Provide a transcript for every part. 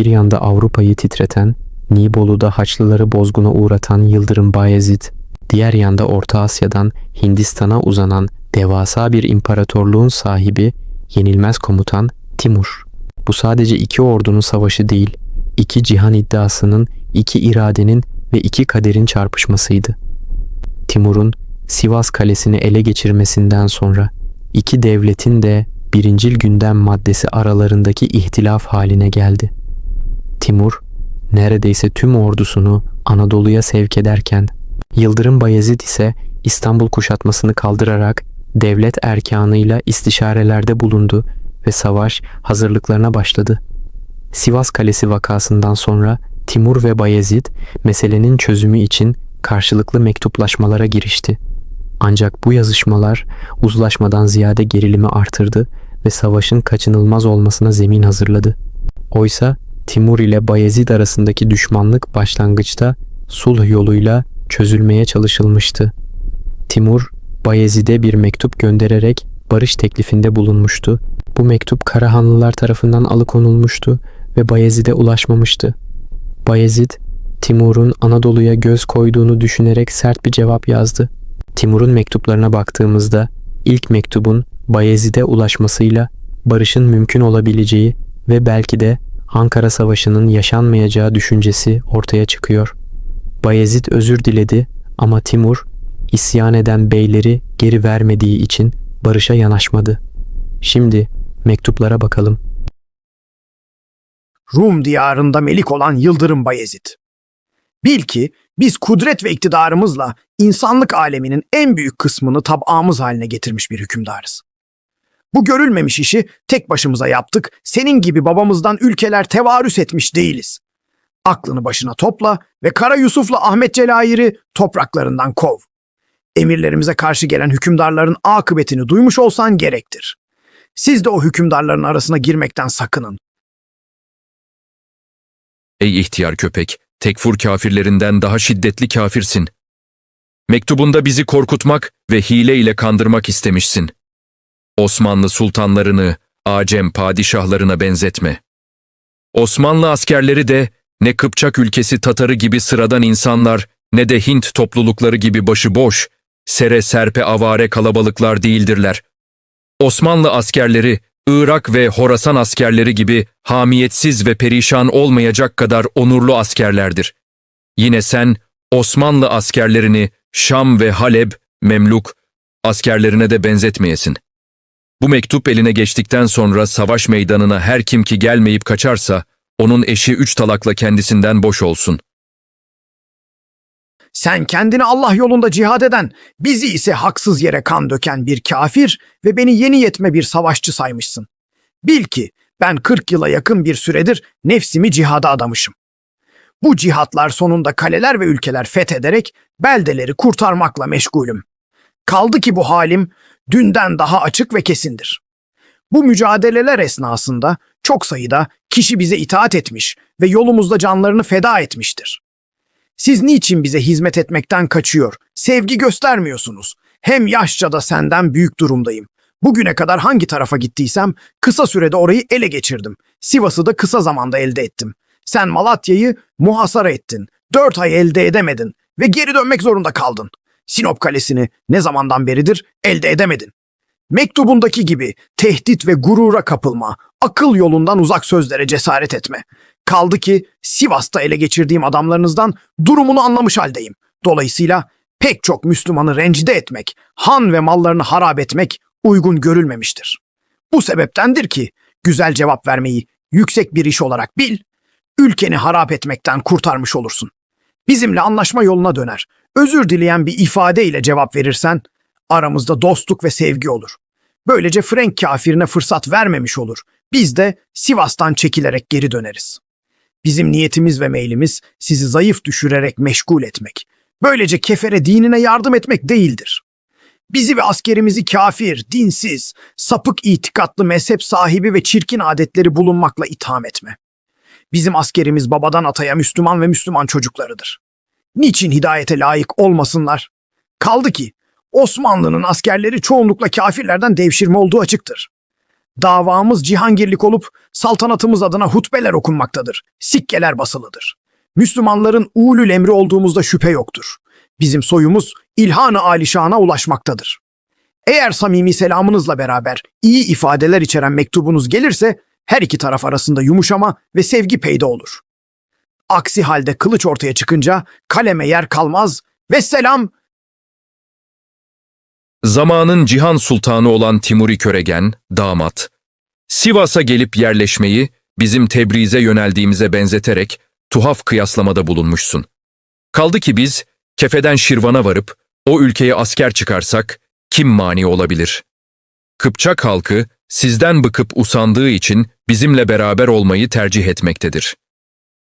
Bir yanda Avrupa'yı titreten, Nibolu'da Haçlıları bozguna uğratan Yıldırım Bayezid, diğer yanda Orta Asya'dan Hindistan'a uzanan devasa bir imparatorluğun sahibi, yenilmez komutan Timur. Bu sadece iki ordunun savaşı değil, iki cihan iddiasının, iki iradenin ve iki kaderin çarpışmasıydı. Timur'un Sivas Kalesi'ni ele geçirmesinden sonra iki devletin de birincil gündem maddesi aralarındaki ihtilaf haline geldi. Timur neredeyse tüm ordusunu Anadolu'ya sevk ederken Yıldırım Bayezid ise İstanbul kuşatmasını kaldırarak devlet erkanıyla istişarelerde bulundu ve savaş hazırlıklarına başladı. Sivas Kalesi vakasından sonra Timur ve Bayezid meselenin çözümü için karşılıklı mektuplaşmalara girişti. Ancak bu yazışmalar uzlaşmadan ziyade gerilimi artırdı ve savaşın kaçınılmaz olmasına zemin hazırladı. Oysa Timur ile Bayezid arasındaki düşmanlık başlangıçta sulh yoluyla çözülmeye çalışılmıştı. Timur, Bayezid'e bir mektup göndererek barış teklifinde bulunmuştu. Bu mektup Karahanlılar tarafından alıkonulmuştu ve Bayezid'e ulaşmamıştı. Bayezid, Timur'un Anadolu'ya göz koyduğunu düşünerek sert bir cevap yazdı. Timur'un mektuplarına baktığımızda ilk mektubun Bayezid'e ulaşmasıyla barışın mümkün olabileceği ve belki de Ankara Savaşı'nın yaşanmayacağı düşüncesi ortaya çıkıyor. Bayezid özür diledi ama Timur isyan eden beyleri geri vermediği için barışa yanaşmadı. Şimdi mektuplara bakalım. Rum diyarında melik olan Yıldırım Bayezid. Bil ki biz kudret ve iktidarımızla insanlık aleminin en büyük kısmını tabağımız haline getirmiş bir hükümdarız. Bu görülmemiş işi tek başımıza yaptık, senin gibi babamızdan ülkeler tevarüs etmiş değiliz. Aklını başına topla ve Kara Yusuf'la Ahmet Celayir'i topraklarından kov. Emirlerimize karşı gelen hükümdarların akıbetini duymuş olsan gerektir. Siz de o hükümdarların arasına girmekten sakının. Ey ihtiyar köpek, tekfur kafirlerinden daha şiddetli kafirsin. Mektubunda bizi korkutmak ve hile ile kandırmak istemişsin. Osmanlı sultanlarını Acem padişahlarına benzetme. Osmanlı askerleri de ne Kıpçak ülkesi Tatarı gibi sıradan insanlar ne de Hint toplulukları gibi başıboş, sere serpe avare kalabalıklar değildirler. Osmanlı askerleri Irak ve Horasan askerleri gibi hamiyetsiz ve perişan olmayacak kadar onurlu askerlerdir. Yine sen Osmanlı askerlerini Şam ve Haleb, Memluk askerlerine de benzetmeyesin. Bu mektup eline geçtikten sonra savaş meydanına her kim ki gelmeyip kaçarsa, onun eşi üç talakla kendisinden boş olsun. Sen kendini Allah yolunda cihad eden, bizi ise haksız yere kan döken bir kafir ve beni yeni yetme bir savaşçı saymışsın. Bil ki ben 40 yıla yakın bir süredir nefsimi cihada adamışım. Bu cihatlar sonunda kaleler ve ülkeler fethederek beldeleri kurtarmakla meşgulüm. Kaldı ki bu halim dünden daha açık ve kesindir. Bu mücadeleler esnasında çok sayıda kişi bize itaat etmiş ve yolumuzda canlarını feda etmiştir. Siz niçin bize hizmet etmekten kaçıyor, sevgi göstermiyorsunuz? Hem yaşça da senden büyük durumdayım. Bugüne kadar hangi tarafa gittiysem kısa sürede orayı ele geçirdim. Sivas'ı da kısa zamanda elde ettim. Sen Malatya'yı muhasara ettin. Dört ay elde edemedin ve geri dönmek zorunda kaldın. Sinop Kalesi'ni ne zamandan beridir elde edemedin. Mektubundaki gibi tehdit ve gurura kapılma, akıl yolundan uzak sözlere cesaret etme. Kaldı ki Sivas'ta ele geçirdiğim adamlarınızdan durumunu anlamış haldeyim. Dolayısıyla pek çok Müslümanı rencide etmek, han ve mallarını harap etmek uygun görülmemiştir. Bu sebeptendir ki güzel cevap vermeyi yüksek bir iş olarak bil, ülkeni harap etmekten kurtarmış olursun. Bizimle anlaşma yoluna döner. Özür dileyen bir ifade ile cevap verirsen aramızda dostluk ve sevgi olur. Böylece Frank kafirine fırsat vermemiş olur. Biz de Sivas'tan çekilerek geri döneriz. Bizim niyetimiz ve meylimiz sizi zayıf düşürerek meşgul etmek. Böylece kefere dinine yardım etmek değildir. Bizi ve askerimizi kafir, dinsiz, sapık itikatlı mezhep sahibi ve çirkin adetleri bulunmakla itham etme. Bizim askerimiz babadan ataya Müslüman ve Müslüman çocuklarıdır. Niçin hidayete layık olmasınlar? Kaldı ki Osmanlı'nın askerleri çoğunlukla kafirlerden devşirme olduğu açıktır. Davamız cihangirlik olup saltanatımız adına hutbeler okunmaktadır. Sikkeler basılıdır. Müslümanların ulul emri olduğumuzda şüphe yoktur. Bizim soyumuz ilhan-ı alişana ulaşmaktadır. Eğer samimi selamınızla beraber iyi ifadeler içeren mektubunuz gelirse her iki taraf arasında yumuşama ve sevgi peyda olur. Aksi halde kılıç ortaya çıkınca kaleme yer kalmaz ve selam Zamanın Cihan Sultanı olan Timuri Köregen, damat, Sivas'a gelip yerleşmeyi bizim Tebriz'e yöneldiğimize benzeterek tuhaf kıyaslamada bulunmuşsun. Kaldı ki biz Kefe'den Şirvan'a varıp o ülkeye asker çıkarsak kim mani olabilir? Kıpçak halkı sizden bıkıp usandığı için bizimle beraber olmayı tercih etmektedir.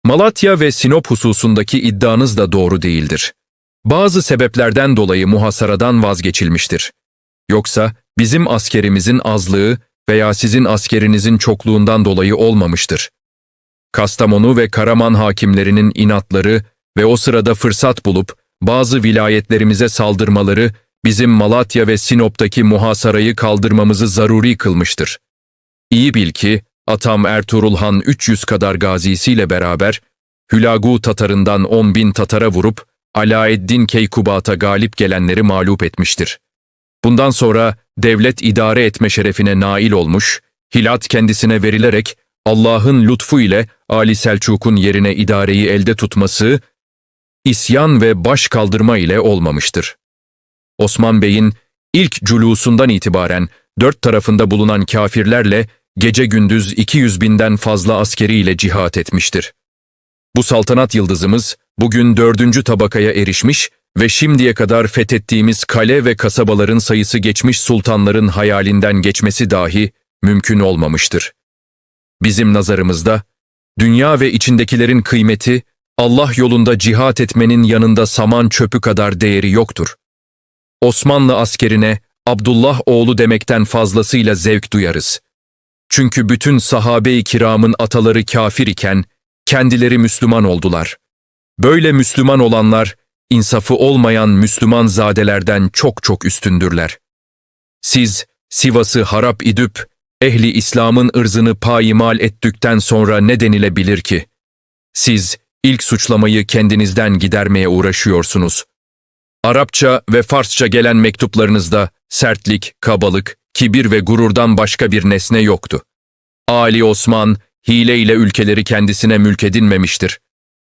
Malatya ve Sinop hususundaki iddianız da doğru değildir. Bazı sebeplerden dolayı muhasaradan vazgeçilmiştir. Yoksa bizim askerimizin azlığı veya sizin askerinizin çokluğundan dolayı olmamıştır. Kastamonu ve Karaman hakimlerinin inatları ve o sırada fırsat bulup bazı vilayetlerimize saldırmaları bizim Malatya ve Sinop'taki muhasarayı kaldırmamızı zaruri kılmıştır. İyi bil ki Atam Ertuğrul Han 300 kadar gazisiyle beraber Hülagu Tatarından 10 bin Tatara vurup Alaeddin Keykubat'a galip gelenleri mağlup etmiştir. Bundan sonra devlet idare etme şerefine nail olmuş, hilat kendisine verilerek Allah'ın lütfu ile Ali Selçuk'un yerine idareyi elde tutması, isyan ve baş kaldırma ile olmamıştır. Osman Bey'in ilk culusundan itibaren dört tarafında bulunan kafirlerle gece gündüz 200 binden fazla askeriyle cihat etmiştir. Bu saltanat yıldızımız bugün dördüncü tabakaya erişmiş ve şimdiye kadar fethettiğimiz kale ve kasabaların sayısı geçmiş sultanların hayalinden geçmesi dahi mümkün olmamıştır. Bizim nazarımızda dünya ve içindekilerin kıymeti Allah yolunda cihat etmenin yanında saman çöpü kadar değeri yoktur. Osmanlı askerine Abdullah oğlu demekten fazlasıyla zevk duyarız. Çünkü bütün sahabe-i kiramın ataları kafir iken kendileri Müslüman oldular. Böyle Müslüman olanlar, insafı olmayan Müslüman zadelerden çok çok üstündürler. Siz, Sivas'ı harap idüp, ehli İslam'ın ırzını payimal ettükten sonra ne denilebilir ki? Siz, ilk suçlamayı kendinizden gidermeye uğraşıyorsunuz. Arapça ve Farsça gelen mektuplarınızda sertlik, kabalık, kibir ve gururdan başka bir nesne yoktu. Ali Osman, hileyle ülkeleri kendisine mülk edinmemiştir.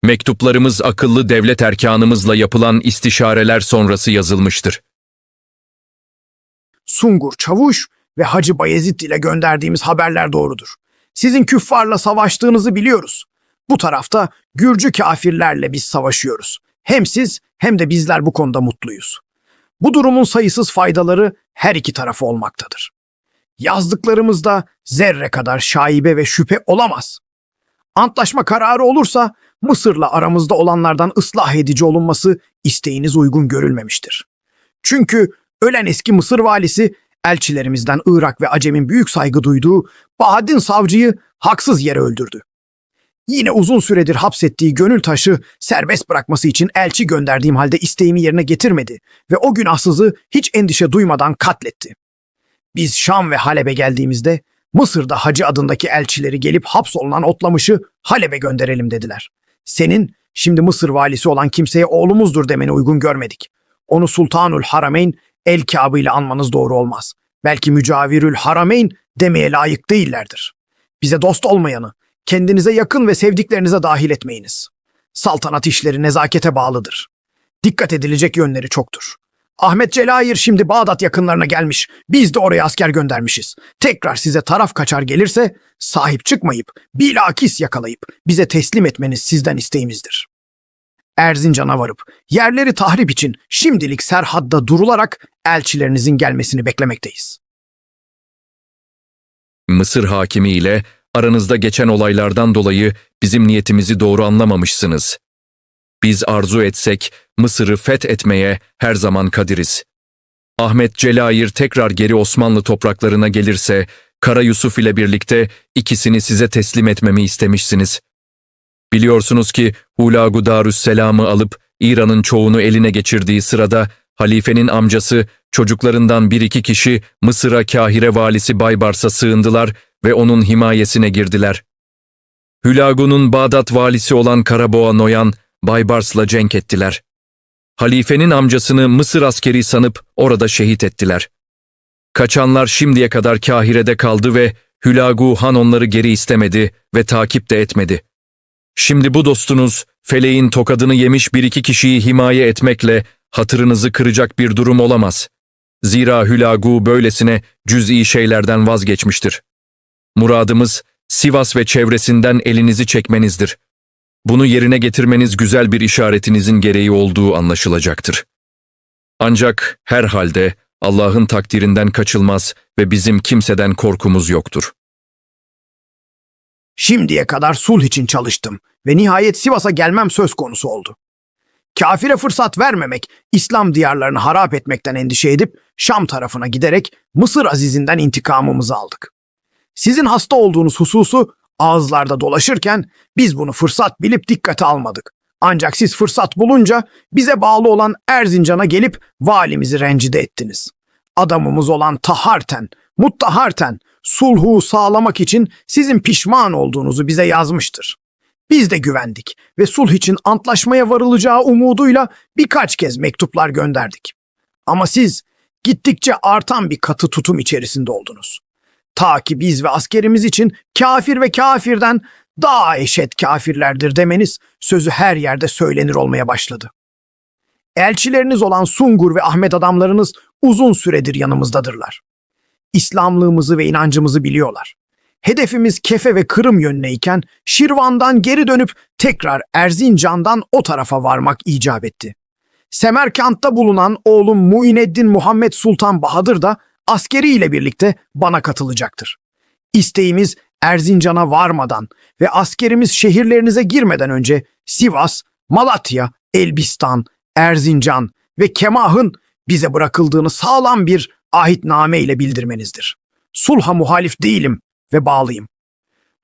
Mektuplarımız akıllı devlet erkanımızla yapılan istişareler sonrası yazılmıştır. Sungur Çavuş ve Hacı Bayezid ile gönderdiğimiz haberler doğrudur. Sizin küffarla savaştığınızı biliyoruz. Bu tarafta Gürcü kafirlerle biz savaşıyoruz. Hem siz hem de bizler bu konuda mutluyuz. Bu durumun sayısız faydaları her iki tarafı olmaktadır. Yazdıklarımızda zerre kadar şaibe ve şüphe olamaz. Antlaşma kararı olursa Mısır'la aramızda olanlardan ıslah edici olunması isteğiniz uygun görülmemiştir. Çünkü ölen eski Mısır valisi elçilerimizden Irak ve Acem'in büyük saygı duyduğu Bahaddin Savcı'yı haksız yere öldürdü. Yine uzun süredir hapsettiği gönül taşı serbest bırakması için elçi gönderdiğim halde isteğimi yerine getirmedi ve o günahsızı hiç endişe duymadan katletti. Biz Şam ve Halep'e geldiğimizde Mısır'da Hacı adındaki elçileri gelip hapsolunan Otlamış'ı Halep'e gönderelim dediler. Senin şimdi Mısır valisi olan kimseye oğlumuzdur demeni uygun görmedik. Onu Sultanul Harameyn El Kâbı ile anmanız doğru olmaz. Belki Mücavirül Harameyn demeye layık değillerdir. Bize dost olmayanı, kendinize yakın ve sevdiklerinize dahil etmeyiniz. Saltanat işleri nezakete bağlıdır. Dikkat edilecek yönleri çoktur. Ahmet Celayir şimdi Bağdat yakınlarına gelmiş. Biz de oraya asker göndermişiz. Tekrar size taraf kaçar gelirse sahip çıkmayıp bilakis yakalayıp bize teslim etmeniz sizden isteğimizdir. Erzincan'a varıp yerleri tahrip için şimdilik Serhad'da durularak elçilerinizin gelmesini beklemekteyiz. Mısır hakimi ile aranızda geçen olaylardan dolayı bizim niyetimizi doğru anlamamışsınız. Biz arzu etsek Mısır'ı fethetmeye her zaman kadiriz. Ahmet Celayir tekrar geri Osmanlı topraklarına gelirse Kara Yusuf ile birlikte ikisini size teslim etmemi istemişsiniz. Biliyorsunuz ki Hulagu Darüsselam'ı alıp İran'ın çoğunu eline geçirdiği sırada halifenin amcası çocuklarından bir iki kişi Mısır'a Kahire valisi Baybars'a sığındılar ve onun himayesine girdiler. Hülagu'nun Bağdat valisi olan Karaboğa Noyan, Baybars'la cenk ettiler. Halifenin amcasını Mısır askeri sanıp orada şehit ettiler. Kaçanlar şimdiye kadar Kahire'de kaldı ve Hülagu Han onları geri istemedi ve takip de etmedi. Şimdi bu dostunuz feleğin tokadını yemiş bir iki kişiyi himaye etmekle hatırınızı kıracak bir durum olamaz. Zira Hülagu böylesine cüz'i şeylerden vazgeçmiştir. Muradımız Sivas ve çevresinden elinizi çekmenizdir. Bunu yerine getirmeniz güzel bir işaretinizin gereği olduğu anlaşılacaktır. Ancak herhalde Allah'ın takdirinden kaçılmaz ve bizim kimseden korkumuz yoktur. Şimdiye kadar sulh için çalıştım ve nihayet Sivas'a gelmem söz konusu oldu. Kafire fırsat vermemek, İslam diyarlarını harap etmekten endişe edip Şam tarafına giderek Mısır azizinden intikamımızı aldık. Sizin hasta olduğunuz hususu ağızlarda dolaşırken biz bunu fırsat bilip dikkate almadık. Ancak siz fırsat bulunca bize bağlı olan Erzincan'a gelip valimizi rencide ettiniz. Adamımız olan Taharten, Muttaharten sulhu sağlamak için sizin pişman olduğunuzu bize yazmıştır. Biz de güvendik ve sulh için antlaşmaya varılacağı umuduyla birkaç kez mektuplar gönderdik. Ama siz gittikçe artan bir katı tutum içerisinde oldunuz. Ta ki biz ve askerimiz için kafir ve kafirden daha eşit kafirlerdir demeniz sözü her yerde söylenir olmaya başladı. Elçileriniz olan Sungur ve Ahmet adamlarınız uzun süredir yanımızdadırlar. İslamlığımızı ve inancımızı biliyorlar. Hedefimiz Kefe ve Kırım yönüneyken Şirvan'dan geri dönüp tekrar Erzincan'dan o tarafa varmak icap etti. Semerkant'ta bulunan oğlum Muineddin Muhammed Sultan Bahadır da askeriyle birlikte bana katılacaktır. İsteğimiz Erzincan'a varmadan ve askerimiz şehirlerinize girmeden önce Sivas, Malatya, Elbistan, Erzincan ve Kemah'ın bize bırakıldığını sağlam bir ahitname ile bildirmenizdir. Sulha muhalif değilim ve bağlıyım.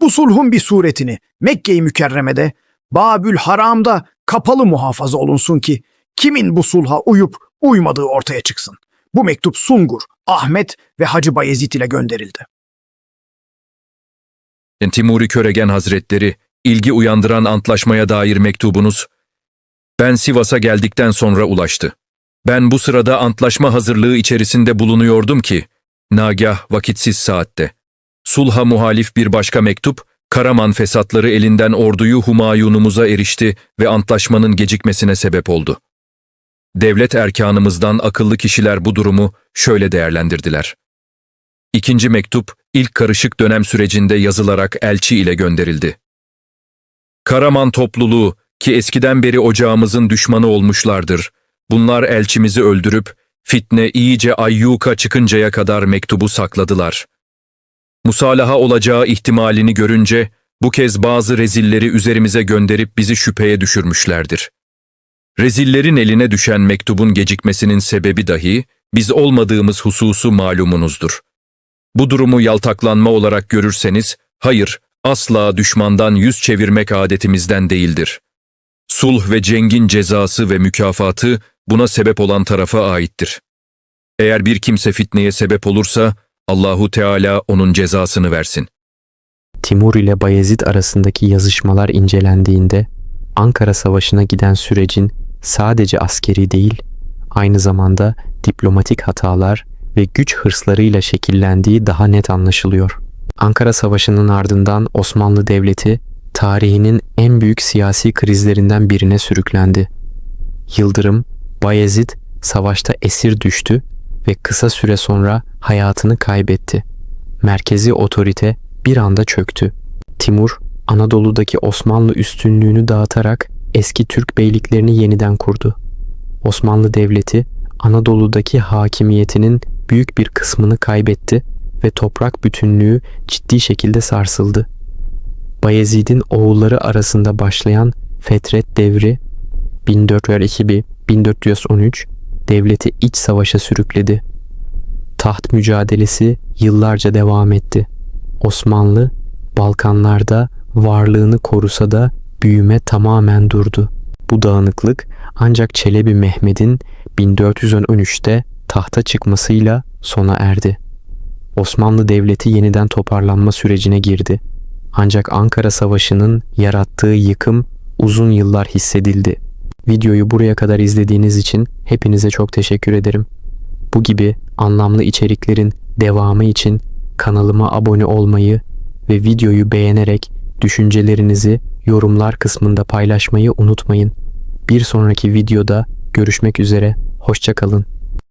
Bu sulhun bir suretini Mekke-i Mükerreme'de, Babül Haram'da kapalı muhafaza olunsun ki kimin bu sulha uyup uymadığı ortaya çıksın. Bu mektup Sungur, Ahmet ve Hacı Bayezid ile gönderildi. Timuri Köregen Hazretleri, ilgi uyandıran antlaşmaya dair mektubunuz, ben Sivas'a geldikten sonra ulaştı. Ben bu sırada antlaşma hazırlığı içerisinde bulunuyordum ki, nagah vakitsiz saatte. Sulha muhalif bir başka mektup, Karaman fesatları elinden orduyu Humayunumuza erişti ve antlaşmanın gecikmesine sebep oldu. Devlet erkanımızdan akıllı kişiler bu durumu şöyle değerlendirdiler. İkinci mektup, ilk karışık dönem sürecinde yazılarak elçi ile gönderildi. Karaman topluluğu ki eskiden beri ocağımızın düşmanı olmuşlardır. Bunlar elçimizi öldürüp fitne iyice ayyuka çıkıncaya kadar mektubu sakladılar. Musalaha olacağı ihtimalini görünce bu kez bazı rezilleri üzerimize gönderip bizi şüpheye düşürmüşlerdir. Rezillerin eline düşen mektubun gecikmesinin sebebi dahi biz olmadığımız hususu malumunuzdur. Bu durumu yaltaklanma olarak görürseniz, hayır, asla düşmandan yüz çevirmek adetimizden değildir. Sulh ve cengin cezası ve mükafatı buna sebep olan tarafa aittir. Eğer bir kimse fitneye sebep olursa, Allahu Teala onun cezasını versin. Timur ile Bayezid arasındaki yazışmalar incelendiğinde Ankara Savaşı'na giden sürecin sadece askeri değil, aynı zamanda diplomatik hatalar ve güç hırslarıyla şekillendiği daha net anlaşılıyor. Ankara Savaşı'nın ardından Osmanlı Devleti tarihinin en büyük siyasi krizlerinden birine sürüklendi. Yıldırım, Bayezid savaşta esir düştü ve kısa süre sonra hayatını kaybetti. Merkezi otorite bir anda çöktü. Timur, Anadolu'daki Osmanlı üstünlüğünü dağıtarak eski Türk beyliklerini yeniden kurdu. Osmanlı Devleti, Anadolu'daki hakimiyetinin büyük bir kısmını kaybetti ve toprak bütünlüğü ciddi şekilde sarsıldı. Bayezid'in oğulları arasında başlayan Fetret devri 1402-1413 devleti iç savaşa sürükledi. Taht mücadelesi yıllarca devam etti. Osmanlı Balkanlarda varlığını korusa da büyüme tamamen durdu. Bu dağınıklık ancak Çelebi Mehmet'in 1413'te tahta çıkmasıyla sona erdi. Osmanlı Devleti yeniden toparlanma sürecine girdi. Ancak Ankara Savaşı'nın yarattığı yıkım uzun yıllar hissedildi. Videoyu buraya kadar izlediğiniz için hepinize çok teşekkür ederim. Bu gibi anlamlı içeriklerin devamı için kanalıma abone olmayı ve videoyu beğenerek düşüncelerinizi yorumlar kısmında paylaşmayı unutmayın. Bir sonraki videoda görüşmek üzere, hoşçakalın.